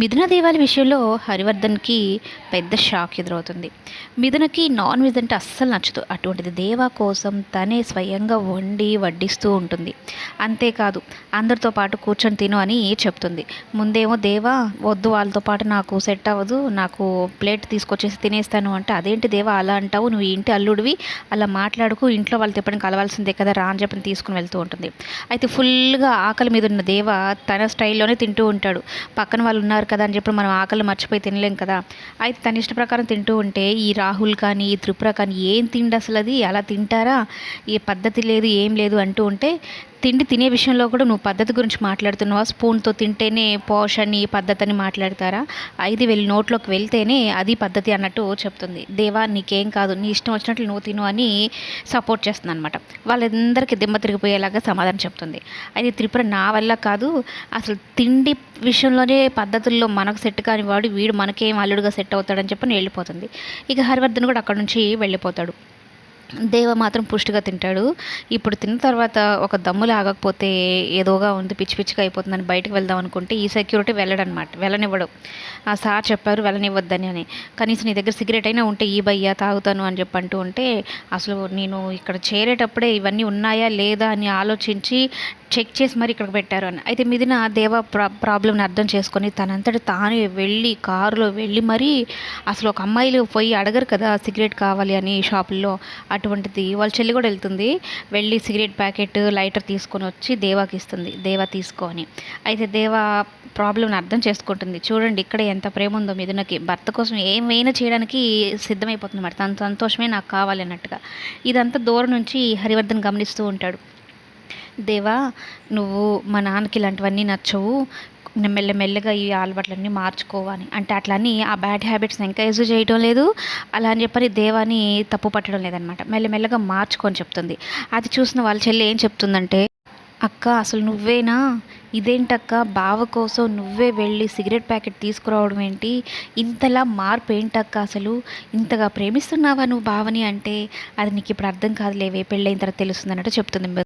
మిథున దేవాల విషయంలో హరివర్ధన్కి పెద్ద షాక్ ఎదురవుతుంది. మిథునకి నాన్ వెజ్ అంటే అస్సలు నచ్చదు. అటువంటిది దేవా కోసం తనే స్వయంగా వండి వడ్డిస్తూ ఉంటుంది. అంతేకాదు అందరితో పాటు కూర్చొని తిను అని చెప్తుంది. ముందేమో దేవా వద్దు వాళ్ళతో పాటు నాకు సెట్ అవ్వదు నాకు ప్లేట్ తీసుకొచ్చేసి తినేస్తాను అంటే అదేంటి దేవా అలా అంటావు? నువ్వు ఇంటి అల్లుడివి. అలా మాట్లాడుకు ఇంట్లో వాళ్ళతో తిప్పడం కలవాల్సిందే కదా రా అని చెప్పని తీసుకుని వెళ్తూ ఉంటుంది. అయితే ఫుల్గా ఆకలి మీద ఉన్న దేవ తన స్టైల్లోనే తింటూ ఉంటాడు. పక్కన వాళ్ళు ఉన్నారు కదా అని చెప్పి మనం ఆకలి మర్చిపోయి తినలేం కదా. అయితే తన ఇష్ట ప్రకారం తింటూ ఉంటే ఈ రాహుల్ కానీ ఈ త్రిపుర కానీ ఏం తిండి అసలు అది అలా తింటారా? ఏ పద్ధతి లేదు ఏం లేదు అంటూ ఉంటే తిండి తినే విషయంలో కూడా నువ్వు పద్ధతి గురించి మాట్లాడుతున్నావా? స్పూన్తో తింటేనే పోష్ అని పద్ధతి అని మాట్లాడతారా? ఐదు వెళ్ళి నోట్లోకి వెళ్తేనే అది పద్ధతి అన్నట్టు చెప్తుంది. దేవా నీకేం కాదు నీ ఇష్టం వచ్చినట్లు నువ్వు తిను అని సపోర్ట్ చేస్తుంది అనమాట వాళ్ళందరికీ దిమ్మ తిరిగిపోయేలాగా సమాధానం చెప్తుంది. అయితే త్రిపుర నా వల్ల కాదు అసలు తిండి విషయంలోనే పద్ధతుల్లో మనకు సెట్ కాని వాడు వీడు మనకేం అల్లుడుగా సెట్ అవుతాడని చెప్పని వెళ్ళిపోతుంది. ఇక హరివర్ధన్ కూడా అక్కడ నుంచి వెళ్ళిపోతాడు. దేవ మాత్రం పుష్టిగా తింటాడు. ఇప్పుడు తిన్న తర్వాత ఒక దమ్ము ఆగకపోతే ఏదోగా ఉంది పిచ్చి పిచ్చిగా అయిపోతుందని బయటకు వెళ్దాం అనుకుంటే ఈ సెక్యూరిటీ వెళ్ళడనమాట. వెళ్ళనివ్వడు. ఆ సార్ చెప్పారు వెళ్ళనివ్వద్దని అని. కనీసం నీ దగ్గర సిగరెట్ అయినా ఉంటే ఈ భయ్యా తాగుతాను అని చెప్పి అంటూ ఉంటే అసలు నేను ఇక్కడ చేరేటప్పుడే ఇవన్నీ ఉన్నాయా లేదా అని ఆలోచించి చెక్ చేసి మరి ఇక్కడికి పెట్టారు అని. అయితే మిదిన దేవ ప్రా ప్రాబ్లమ్ని అర్థం చేసుకొని తనంతటి తానే వెళ్ళి కారులో వెళ్ళి మరీ అసలు ఒక అమ్మాయిలు పోయి అడగరు కదా సిగరెట్ కావాలి అని షాపుల్లో అటువంటిది. వాళ్ళ చెల్లి కూడా వెళ్తుంది. వెళ్ళి సిగరెట్ ప్యాకెట్ లైటర్ తీసుకొని వచ్చి దేవాకి ఇస్తుంది. దేవా తీసుకొని అయితే దేవా ప్రాబ్లమ్ని అర్థం చేసుకుంటుంది. చూడండి ఇక్కడ ఎంత ప్రేమ ఉందో మిథునకి. భర్త కోసం ఏమైనా చేయడానికి సిద్ధమైపోతుంది మరి. తన సంతోషమే నాకు కావాలి అన్నట్టుగా. ఇదంతా దూరం నుంచి హరివర్ధన్ గమనిస్తూ ఉంటాడు. దేవా నువ్వు మా నాన్నకి ఇలాంటివన్నీ నచ్చవు. మెల్లమెల్లగా ఈ అలవాట్లన్నీ మార్చుకోవాలి. అంటే అట్లా ఆ బ్యాడ్ హ్యాబిట్స్ ఎంకరేజ్ చేయడం లేదు. అలా అని చెప్పని దేవాని తప్పు పట్టడం లేదనమాట. మెల్లమెల్లగా మార్చుకొని చెప్తుంది. అది చూసిన వాళ్ళ చెల్లి ఏం చెప్తుందంటే అక్క అసలు నువ్వేనా? ఇదేంటక్క? బావ కోసం నువ్వే వెళ్ళి సిగరెట్ ప్యాకెట్ తీసుకురావడం ఏంటి? ఇంతలా మార్పు ఏంటక్క అసలు? ఇంతగా ప్రేమిస్తున్నావా నువ్వు బావని? అంటే అది నీకు ఇప్పుడు అర్థం కాదులేవే పెళ్ళైన తర్వాత తెలుస్తుంది అన్నట్టు చెప్తుంది.